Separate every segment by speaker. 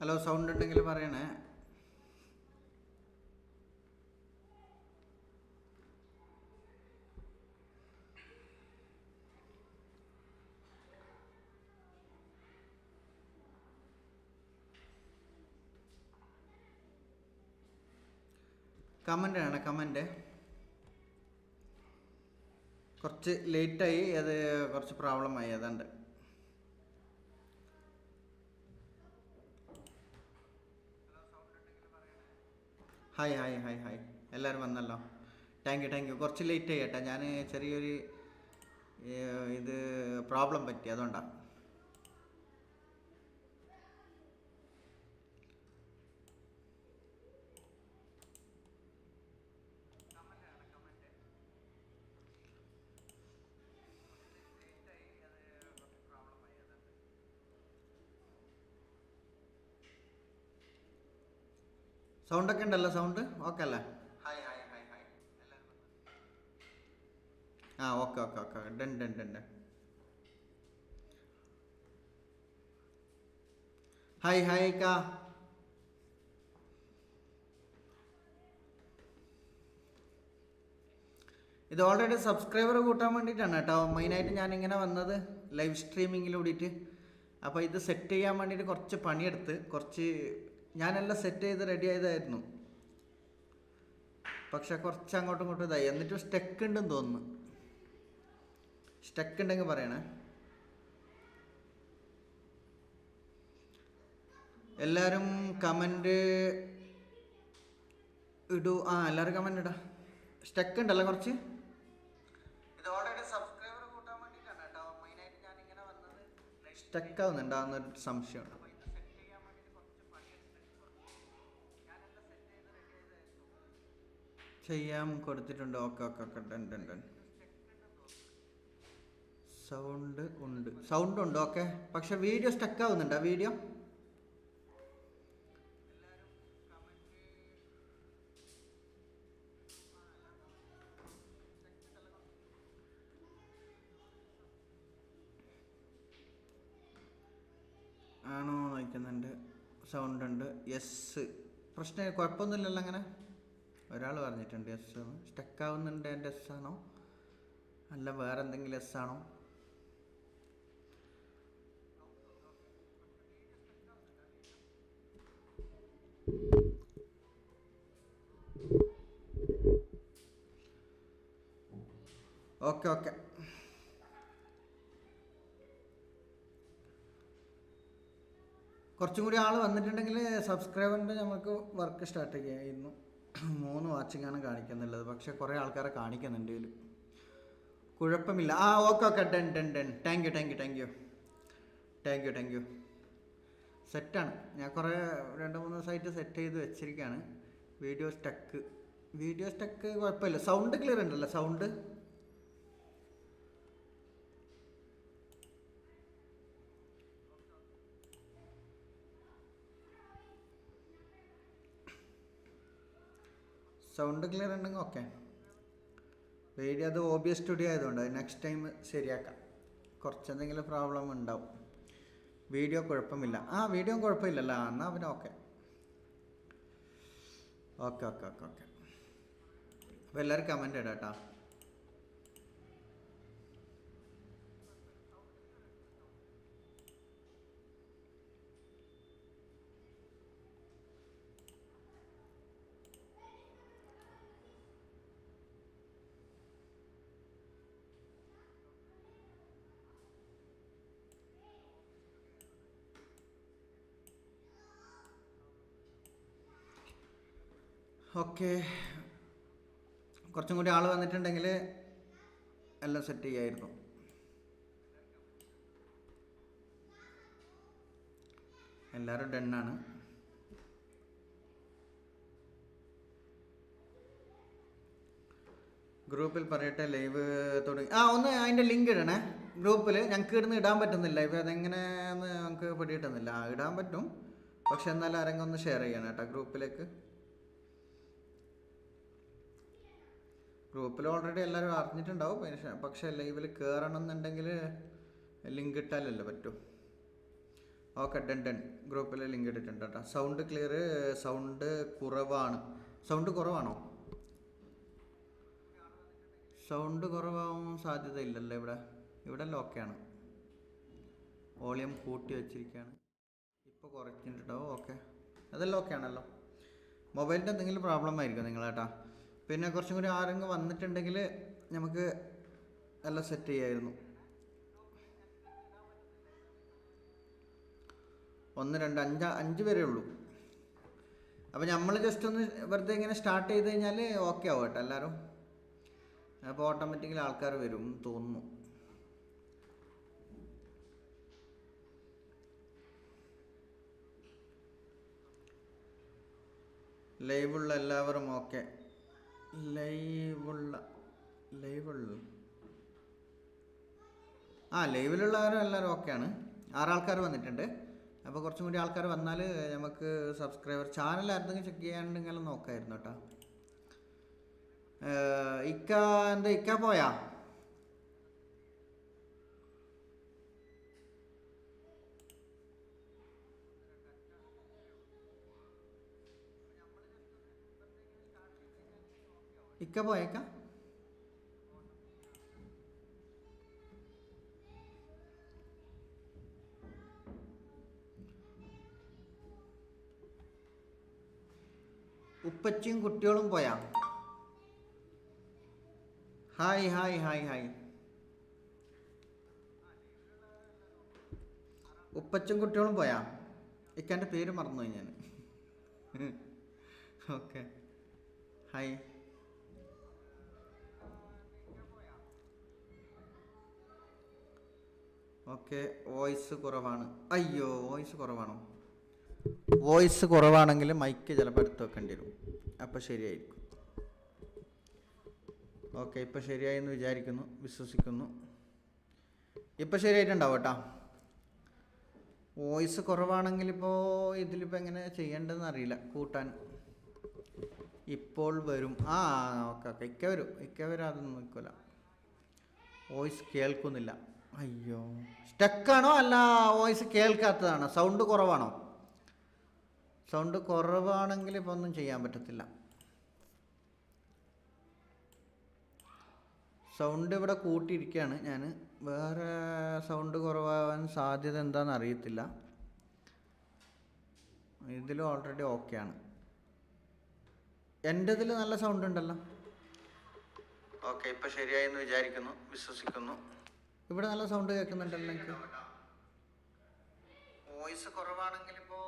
Speaker 1: Hello sound ഉണ്ടെങ്കിൽ പറയണേ. Comment ആണ് കമന്റ് കുറച്ച് ലേറ്റായി അത് കുറച്ച് പ്രോബ്ലമായി അതുണ്ട്. ഹായ് ഹായ് ഹായ് ഹായ് എല്ലാവരും വന്നല്ലോ. താങ്ക് യു താങ്ക് യു കുറച്ച് ലേറ്റ് ആയി കേട്ടോ. ഞാൻ ചെറിയൊരു ഇത് പ്രോബ്ലം പറ്റി. അതുകൊണ്ടാണ് സൗണ്ട് ഒക്കെ ഉണ്ടല്ലോ സൗണ്ട്? ഓക്കെ അല്ലേ? ആ okay okay okay done done done done hi hi കാ ഇത് ഓൾറെഡി സബ്സ്ക്രൈബർ കൂട്ടാൻ വേണ്ടിയിട്ടാണ് കേട്ടോ. മെയിനായിട്ട് ഞാനിങ്ങനെ വന്നത് ലൈവ് സ്ട്രീമിങ്ങിലൂടിയിട്ട് അപ്പോൾ ഇത് സെറ്റ് ചെയ്യാൻ വേണ്ടിയിട്ട് കുറച്ച് പണിയെടുത്ത് കുറച്ച് ഞാനെല്ലാം സെറ്റ് ചെയ്ത് റെഡി ആയതായിരുന്നു. പക്ഷെ കുറച്ച് അങ്ങോട്ടും ഇങ്ങോട്ടും ഇതായി. എന്നിട്ടും സ്റ്റെക്ക് ഉണ്ടെന്ന് തോന്നുന്നു. സ്റ്റെക്ക് ഉണ്ടെങ്കിൽ പറയണേ. എല്ലാവരും കമന്റ് ഇടൂ. ആ എല്ലാവരും കമന്റ് ഇടാ. സ്റ്റെക്ക് ഉണ്ടല്ലോ കുറച്ച്. ഇത് ഓൾറെഡി ചെയ്യാൻ കൊടുത്തിട്ടുണ്ട്. Okay okay okay. Done done done. Sound ഉണ്ട്. സൗണ്ട് ഉണ്ട് ഓക്കെ. പക്ഷെ വീഡിയോ സ്റ്റക്ക് ആവുന്നുണ്ടോ. വീഡിയോ? ആണോ നോക്കുന്നുണ്ട് സൗണ്ട് ഉണ്ട്. യെസ് പ്രശ്നം കുഴപ്പമൊന്നുമില്ലല്ലോ അങ്ങനെ? ഒരാൾ പറഞ്ഞിട്ടുണ്ട് എസ് സ്റ്റക്ക് ആവുന്നുണ്ട് എന്റെ എസ് ആണോ? അല്ല വേറെ എന്തെങ്കിലും എസ് ആണോ? Okay okay. കുറച്ചും കൂടി ആൾ വന്നിട്ടുണ്ടെങ്കിൽ സബ്സ്ക്രൈബറിന്റെ നമുക്ക് വർക്ക് സ്റ്റാർട്ട് ചെയ്യായിരുന്നു. മൂന്ന് വാച്ചിങ്ങാണ് കാണിക്കുന്നുള്ളത്. പക്ഷേ കുറേ ആൾക്കാരെ കാണിക്കുന്നുണ്ട് ഇതിൽ കുഴപ്പമില്ല. ആ okay okay. Done done done. Thank you thank you thank you thank you thank you സെറ്റാണ് ഞാൻ കുറേ രണ്ട് മൂന്ന് ദിവസമായിട്ട് സെറ്റ് ചെയ്ത് വെച്ചിരിക്കുകയാണ്. വീഡിയോ സ്റ്റക്ക് വീഡിയോ സ്റ്റക്ക് കുഴപ്പമില്ല. സൗണ്ട് ക്ലിയർ ഉണ്ടല്ലോ. സൗണ്ട് സൗണ്ട് ക്ലിയർ ഉണ്ടെങ്കിൽ ഓക്കെ. വീഡിയോ അത് ഒ ബി എസ് സ്റ്റുഡിയോ ആയതുകൊണ്ട് നെക്സ്റ്റ് ടൈം ശരിയാക്കാം. കുറച്ചെന്തെങ്കിലും പ്രോബ്ലം ഉണ്ടാവും. വീഡിയോ കുഴപ്പമില്ല. ആ വീഡിയോ കുഴപ്പമില്ലല്ലോ. എന്നാൽ പിന്നെ okay. Okay okay okay okay. അപ്പോൾ എല്ലാവരും കമന്റ് ഇടാം കേട്ടോ. ഓക്കെ. കുറച്ചും കൂടി ആൾ വന്നിട്ടുണ്ടെങ്കിൽ എല്ലാം സെറ്റ് ചെയ്യായിരുന്നു. എല്ലാവരും ഡണ്ണാണ് ഗ്രൂപ്പിൽ പറയട്ടെ ലൈവ് തുടങ്ങി. ആ ഒന്ന് അതിന്റെ ലിങ്ക് ഇടണേ. ഗ്രൂപ്പിൽ ഞങ്ങൾക്ക് ഇടുന്ന് ഇടാൻ പറ്റുന്നില്ല. ഇപ്പോൾ അതെങ്ങനെയെന്ന് നമുക്ക് പിടിയിട്ടുന്നില്ല ഇടാൻ പറ്റും. പക്ഷെ എന്നാലും ആരെങ്കിലും ഒന്ന് ഷെയർ ചെയ്യണം കേട്ടോ ഗ്രൂപ്പിലേക്ക്. ഗ്രൂപ്പിൽ ഓൾറെഡി എല്ലാവരും അറിഞ്ഞിട്ടുണ്ടാവും. പക്ഷെ ലൈവിൽ കയറണം എന്നുണ്ടെങ്കിൽ ലിങ്ക് ഇട്ടാലല്ലേ പറ്റൂ. ഓക്കെ ഡൺ ഡൺ ഗ്രൂപ്പിൽ ലിങ്ക് ഇട്ടിട്ടുണ്ട് കേട്ടോ. സൗണ്ട് ക്ലിയർ സൗണ്ട് കുറവാണ്. സൗണ്ട് കുറവാണോ? സൗണ്ട് കുറവാകാൻ സാധ്യതയില്ലല്ലോ ഇവിടെ. ഇവിടെ ഓക്കെയാണ് വോളിയം കൂട്ടി വെച്ചിരിക്കുകയാണ്. ഇപ്പോൾ കുറച്ചിട്ടുണ്ടാവും ഓക്കെ അതെല്ലാം ഓക്കെ ആണല്ലോ. മൊബൈലിന്റെ എന്തെങ്കിലും പ്രോബ്ലം ആയിരിക്കും നിങ്ങളേട്ടാ പിന്നെ കുറച്ചും കൂടി ആരെങ്കിലും വന്നിട്ടുണ്ടെങ്കിൽ നമുക്ക് എല്ലാം സെറ്റ് ചെയ്യായിരുന്നു. ഒന്ന് രണ്ട് അഞ്ച് അഞ്ച് വരെ ഉള്ളൂ. അപ്പോൾ നമ്മൾ ജസ്റ്റ് ഒന്ന് വെറുതെ ഇങ്ങനെ സ്റ്റാർട്ട് ചെയ്ത് കഴിഞ്ഞാൽ ഓക്കെ ആവും കേട്ടോ എല്ലാവരും. അപ്പോൾ ഓട്ടോമാറ്റിക്കലി ആൾക്കാർ വരും തോന്നുന്നു. ലൈവുള്ള എല്ലാവരും ഓക്കെ ലൈവുള്ള ലൈവുള്ള. ആ ലൈവിലുള്ളവരും എല്ലാവരും ഓക്കെയാണ്. ആറാൾക്കാർ വന്നിട്ടുണ്ട്. അപ്പോൾ കുറച്ചും കൂടി ആൾക്കാർ വന്നാൽ നമുക്ക് സബ്സ്ക്രൈബർ ചാനൽ ആയിരുന്നെങ്കിൽ ചെക്ക് ചെയ്യാനുണ്ടെങ്കിൽ നോക്കായിരുന്നു കേട്ടോ. ഇക്ക എന്താ ഇക്ക പോയാ? ഇക്ക പോയേക്ക ഉപ്പച്ചിയും കുട്ടികളും പോയാ? Hi hi hi hi. ഉപ്പച്ചും കുട്ടികളും പോയാ? ഇക്കാന്റെ പേര് മറന്നുപോയി ഞാൻ ഓക്കെ ഹായ് ഓക്കെ വോയിസ് കുറവാണ്. അയ്യോ വോയിസ് കുറവാണോ? വോയിസ് കുറവാണെങ്കിൽ മൈക്ക് ചിലപ്പോൾ എടുത്ത് വെക്കേണ്ടി വരും. അപ്പോൾ ശരിയായിരിക്കും. ഓക്കെ ഇപ്പോൾ ശരിയായി എന്ന് വിചാരിക്കുന്നു വിശ്വസിക്കുന്നു. ഇപ്പോൾ ശരിയായിട്ടുണ്ടാവും കേട്ടോ. വോയിസ് കുറവാണെങ്കിൽ ഇപ്പോൾ ഇതിലിപ്പോൾ എങ്ങനെ ചെയ്യേണ്ടതെന്ന് അറിയില്ല. കൂട്ടാൻ. ഇപ്പോൾ വരും. ആ ഓക്കെ ഓക്കെ ഇക്ക വരും. ഇക്ക വരും അതൊന്നും നിൽക്കില്ല വോയിസ് കേൾക്കുന്നില്ല. അയ്യോ. സ്റ്റക്കാണോ അല്ല വോയിസ് കേൾക്കാത്തതാണോ? സൗണ്ട് കുറവാണോ? സൗണ്ട് കുറവാണെങ്കിൽ ഇപ്പോൾ ഒന്നും ചെയ്യാൻ പറ്റത്തില്ല. സൗണ്ട് ഇവിടെ കൂട്ടിയിരിക്കുകയാണ് ഞാൻ. വേറെ സൗണ്ട് കുറവാകാൻ സാധ്യത എന്താണെന്ന് അറിയത്തില്ല. ഇതിലും ഓൾറെഡി ഓക്കെയാണ് എന്റെ ഇതിൽ നല്ല സൗണ്ട് ഉണ്ടല്ലോ. ഓക്കെ ഇപ്പം ശരിയായി എന്ന് വിചാരിക്കുന്നു വിശ്വസിക്കുന്നു. ഇവിടെ നല്ല സൗണ്ട് കേൾക്കുന്നുണ്ടല്ലോ എനിക്ക് വോയിസ് കുറവാണെങ്കിൽ ഇപ്പോ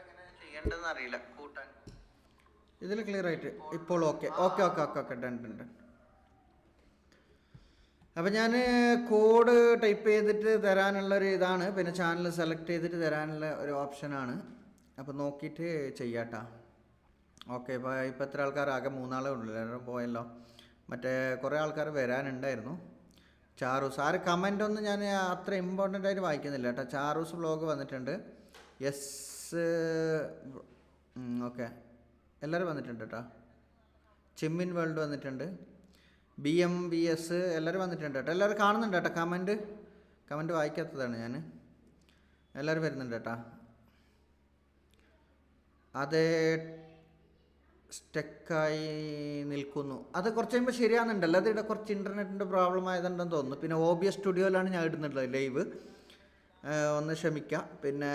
Speaker 1: എങ്ങനെ ചെയ്യേണ്ടതെന്ന് അറിയില്ല. കൂട്ടാൻ. ഇതിൽ ക്ലിയർ ആയിട്ട് ഇപ്പോൾ okay okay okay okay okay done done done അപ്പം ഞാൻ കോഡ് ടൈപ്പ് ചെയ്തിട്ട് തരാനുള്ള ഒരു ഇതാണ്. പിന്നെ ചാനൽ സെലക്ട് ചെയ്തിട്ട് തരാനുള്ള ഒരു ഓപ്ഷനാണ് അപ്പം നോക്കിയിട്ട് ചെയ്യാട്ടാ. ഓക്കെ ഇപ്പോൾ ഇപ്പോൾ എത്ര ആൾക്കാർ ആകെ മൂന്നാളേ ഉള്ളൂ. എല്ലാവരും പോയല്ലോ. മറ്റേ കുറേ ആൾക്കാർ വരാനുണ്ടായിരുന്നു. ചാറൂസ്. ആര് കമന്റ് ഒന്നും ഞാൻ അത്ര ഇമ്പോർട്ടന്റ് ആയിട്ട് വായിക്കുന്നില്ല കേട്ടോ. ചാറൂസ് വ്ളോഗ് വന്നിട്ടുണ്ട്. എസ് ഓക്കെ എല്ലാവരും വന്നിട്ടുണ്ട് കേട്ടോ. ചിമ്മിൻ വേൾഡ് വന്നിട്ടുണ്ട്. ബി എം ബി എസ് എല്ലാവരും വന്നിട്ടുണ്ട് കേട്ടോ. എല്ലാവരും കാണുന്നുണ്ട് കേട്ടോ. കമന്റ് കമന്റ് വായിക്കാത്തതാണ് ഞാൻ എല്ലാവരും വരുന്നുണ്ട് കേട്ടോ. അത് സ്റ്റക്കായി നിൽക്കുന്നു. അത് കുറച്ച് കഴിയുമ്പോൾ ശരിയാകുന്നുണ്ടല്ലോ. അത് ഇവിടെ കുറച്ച് ഇന്റർനെറ്റിന്റെ പ്രോബ്ലം ആയതുണ്ടെന്ന് തോന്നുന്നു. പിന്നെ ഒ ബി എസ് സ്റ്റുഡിയോയിലാണ് ഞാൻ ഇടുന്നുള്ളത് ലൈവ് ഒന്ന് ക്ഷമിക്കാം. പിന്നെ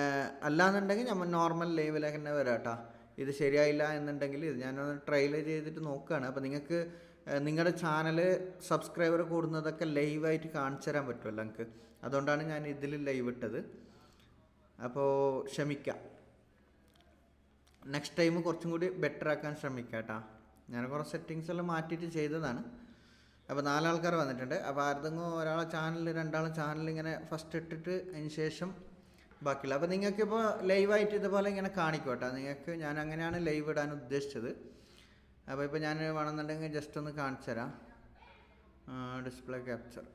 Speaker 1: അല്ലാന്നുണ്ടെങ്കിൽ നമ്മൾ നോർമൽ ലൈവിലേക്ക് തന്നെ വരാം കേട്ടോ. ഇത് ശരിയായില്ല എന്നുണ്ടെങ്കിൽ ഇത് ഞാനൊന്ന് ട്രയൽ ചെയ്തിട്ട് നോക്കുകയാണ്. അപ്പോൾ നിങ്ങൾക്ക് നിങ്ങളുടെ ചാനൽ സബ്സ്ക്രൈബർ കൂടുന്നതൊക്കെ ലൈവായിട്ട് കാണിച്ചു തരാൻ പറ്റുമല്ലോ നിങ്ങൾക്ക്. അതുകൊണ്ടാണ് ഞാൻ ഇതിൽ ലൈവ് ഇട്ടത്. അപ്പോൾ ക്ഷമിക്കാം. നെക്സ്റ്റ് ടൈം കുറച്ചും കൂടി ബെറ്റർ ആക്കാൻ ശ്രമിക്കാം കേട്ടോ ഞാൻ കുറച്ച് സെറ്റിങ്സ് എല്ലാം മാറ്റിയിട്ട് ചെയ്തതാണ്. അപ്പോൾ നാലാൾക്കാർ വന്നിട്ടുണ്ട്. അപ്പോൾ ആരുതെങ്കിലും ഒരാളെ ചാനൽ രണ്ടാളെ ചാനൽ ഇങ്ങനെ ഫസ്റ്റ് ഇട്ടിട്ട് അതിന് ശേഷം ബാക്കിയുള്ള. അപ്പോൾ നിങ്ങൾക്കിപ്പോൾ ലൈവായിട്ട് ഇതുപോലെ ഇങ്ങനെ കാണിക്കും കേട്ടോ നിങ്ങൾക്ക് ഞാൻ അങ്ങനെയാണ് ലൈവ് ഇടാൻ ഉദ്ദേശിച്ചത്. അപ്പോൾ ഇപ്പോൾ ഞാൻ വേണമെന്നുണ്ടെങ്കിൽ ജസ്റ്റ് ഒന്ന് കാണിച്ചു തരാം ഡിസ്പ്ലേ ക്യാപ്ചർ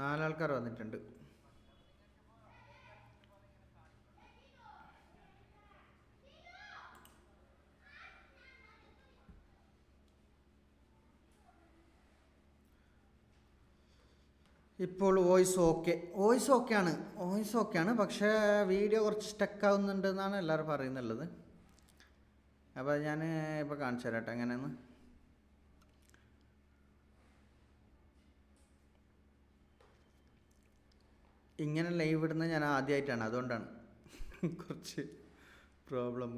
Speaker 1: നാലാൾക്കാർ വന്നിട്ടുണ്ട്. ഇപ്പോൾ വോയിസ് ഓക്കെ. വോയിസ് ഓക്കെയാണ്. വോയിസ് ഓക്കെയാണ്. പക്ഷേ വീഡിയോ കുറച്ച് സ്റ്റക്ക് ആവുന്നുണ്ട് എന്നാണ് എല്ലാവരും പറയുന്നുള്ളത്. അപ്പോൾ ഞാൻ ഇപ്പോൾ കാണിച്ചു തരാം കേട്ടോ എങ്ങനെയെന്ന്. ഇങ്ങനെ ലൈവ് ഇടുന്നത് ഞാൻ ആദ്യമായിട്ടാണ് അതുകൊണ്ടാണ് കുറച്ച് പ്രോബ്ലം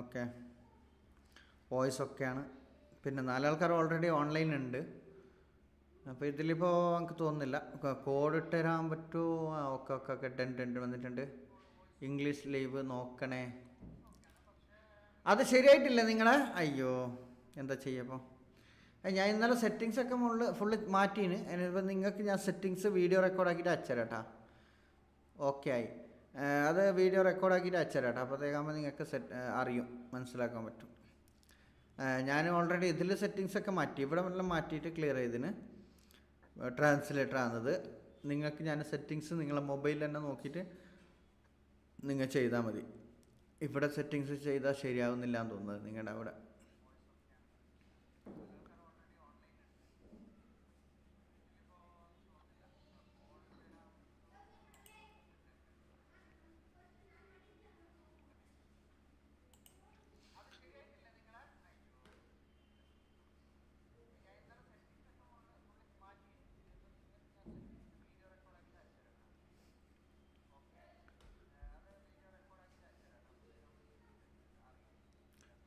Speaker 1: ഓക്കെ വോയിസ് ഒക്കെയാണ് പിന്നെ നാലാൾക്കാർ ഓൾറെഡി ഓൺലൈൻ ഉണ്ട്. അപ്പോൾ ഇതിലിപ്പോൾ എനിക്ക് തോന്നുന്നില്ല. കോഡ് ഇട്ട് തരാൻ പറ്റുമോ okay okay okay ten ten വന്നിട്ടുണ്ട്. ഇംഗ്ലീഷ് ലൈവ് നോക്കണേ. അത് ശരിയായിട്ടില്ല നിങ്ങൾ അയ്യോ എന്താ ചെയ്യപ്പോൾ ഞാൻ ഇന്നലെ സെറ്റിങ്സ് ഒക്കെ മുകളിൽ ഫുള്ള് മാറ്റീന്. അതിനിപ്പോൾ നിങ്ങൾക്ക് ഞാൻ സെറ്റിങ്സ് വീഡിയോ റെക്കോർഡാക്കിയിട്ട് അയച്ചുതരാം കേട്ടോ ഓക്കെ ആയി. അത് വീഡിയോ റെക്കോർഡാക്കിയിട്ട് അയച്ചുതരാം കേട്ടോ അപ്പോഴത്തേക്കാകുമ്പോൾ നിങ്ങൾക്ക് സെറ്റ് അറിയും. മനസ്സിലാക്കാൻ പറ്റും. ഞാൻ ഓൾറെഡി ഇതിൽ സെറ്റിങ്സ് ഒക്കെ മാറ്റി. ഇവിടെ എല്ലാം മാറ്റിയിട്ട് ക്ലിയർ ചെയ്തിന് ട്രാൻസ്ലേറ്റർ ആണത്. നിങ്ങൾക്ക് ഞാൻ സെറ്റിങ്സ് നിങ്ങളെ മൊബൈലിൽ തന്നെ നോക്കിയിട്ട് നിങ്ങൾ ചെയ്താൽ മതി. ഇവിടെ സെറ്റിങ്സ് ചെയ്താൽ ശരിയാവുന്നില്ല എന്ന് തോന്നുന്നത് നിങ്ങളുടെ അവിടെ.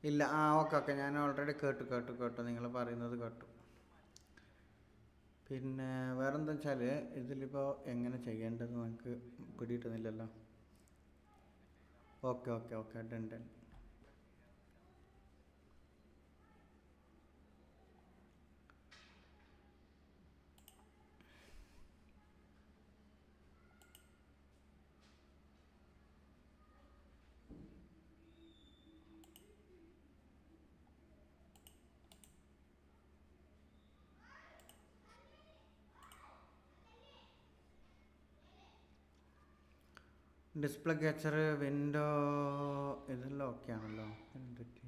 Speaker 1: ഇല്ല ആ ഓക്കെ ഓക്കെ ഞാൻ ഓൾറെഡി കേട്ടു കേട്ടു കേട്ടു. നിങ്ങൾ പറയുന്നത് കേട്ടു. പിന്നെ വേറെന്താ വെച്ചാൽ ഇതിലിപ്പോൾ എങ്ങനെ ചെയ്യേണ്ടതെന്ന് നമുക്ക് പിടിയിട്ടുന്നില്ലല്ലോ okay okay okay done done. Display capture window ഇതെല്ലാം ഓക്കെ ആണല്ലോ. എന്തൊക്കെ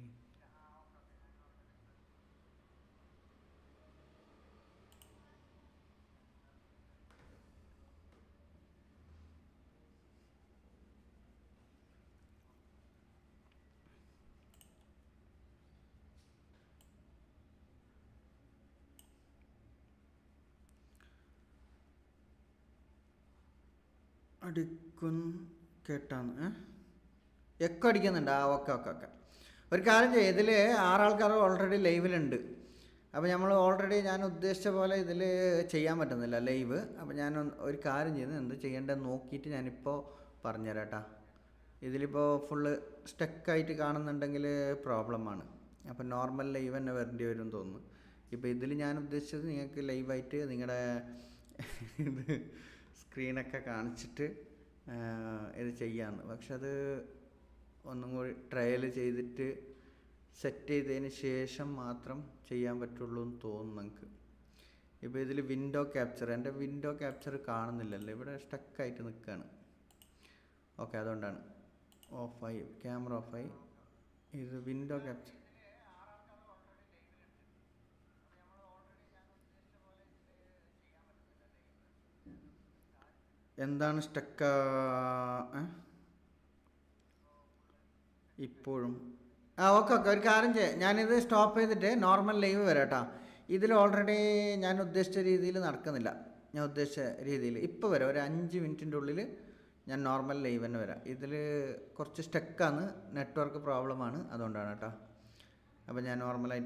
Speaker 1: കേട്ടാന്ന് എക്കോ അടിക്കുന്നുണ്ട്. ആ ഓക്കെ ഓക്കെ ഓക്കെ. ഒരു കാര്യം ചെയ്യും ഇതിൽ ആറാൾക്കാർ ഓൾറെഡി ലൈവിലുണ്ട് അപ്പോൾ നമ്മൾ ഓൾറെഡി ഞാൻ ഉദ്ദേശിച്ച പോലെ ഇതിൽ ചെയ്യാൻ പറ്റുന്നില്ല ലൈവ് അപ്പോൾ ഞാൻ ഒരു കാര്യം ചെയ്യുന്നത് എന്ത് ചെയ്യേണ്ടതെന്ന് നോക്കിയിട്ട് ഞാനിപ്പോൾ പറഞ്ഞുതരാം കേട്ടോ ഇതിലിപ്പോൾ ഫുള്ള് സ്റ്റക്കായിട്ട് കാണുന്നുണ്ടെങ്കിൽ പ്രോബ്ലമാണ് അപ്പോൾ നോർമൽ ലൈവ് തന്നെ വരേണ്ടി വരും തോന്നുന്നു. ഇപ്പോൾ ഇതിൽ ഞാൻ ഉദ്ദേശിച്ചത് നിങ്ങൾക്ക് ലൈവായിട്ട് നിങ്ങളുടെ ഇത് സ്ക്രീനൊക്കെ കാണിച്ചിട്ട് ഇത് ചെയ്യാമെന്ന് പക്ഷെ അത് ഒന്നും കൂടി ട്രയൽ ചെയ്തിട്ട് സെറ്റ് ചെയ്തതിന് ശേഷം മാത്രം ചെയ്യാൻ പറ്റുള്ളൂ എന്ന് തോന്നുന്നു നമുക്ക്. ഇപ്പോൾ ഇതിൽ വിൻഡോ ക്യാപ്ചർ എന്റെ വിൻഡോ ക്യാപ്ചർ കാണുന്നില്ലല്ലോ. ഇവിടെ സ്റ്റക്കായിട്ട് നിൽക്കുകയാണ് ഓക്കെ അതുകൊണ്ടാണ്. ഓഫായി ക്യാമറ ഓഫായി ഇത് വിൻഡോ ക്യാപ്ചർ എന്താണ് സ്റ്റക്ക ഇപ്പോഴും. ആ ഓക്കെ ഓക്കെ ഒരു കാര്യം ചെയ്യാം. ഞാനിത് സ്റ്റോപ്പ് ചെയ്തിട്ട് നോർമൽ ലൈവ് വരാം കേട്ടോ ഇതിൽ ഓൾറെഡി ഞാൻ ഉദ്ദേശിച്ച രീതിയിൽ നടക്കുന്നില്ല. ഞാൻ ഉദ്ദേശിച്ച രീതിയിൽ. ഇപ്പോൾ വരാം. ഒരു അഞ്ച് മിനിറ്റിന്റെ ഉള്ളിൽ ഞാൻ നോർമൽ ലൈവ് തന്നെ വരാം. ഇതിൽ കുറച്ച് സ്റ്റക്കാണ് നെറ്റ്വർക്ക് പ്രോബ്ലമാണ് അതുകൊണ്ടാണ് കേട്ടോ. അപ്പോൾ ഞാൻ നോർമലായിട്ട്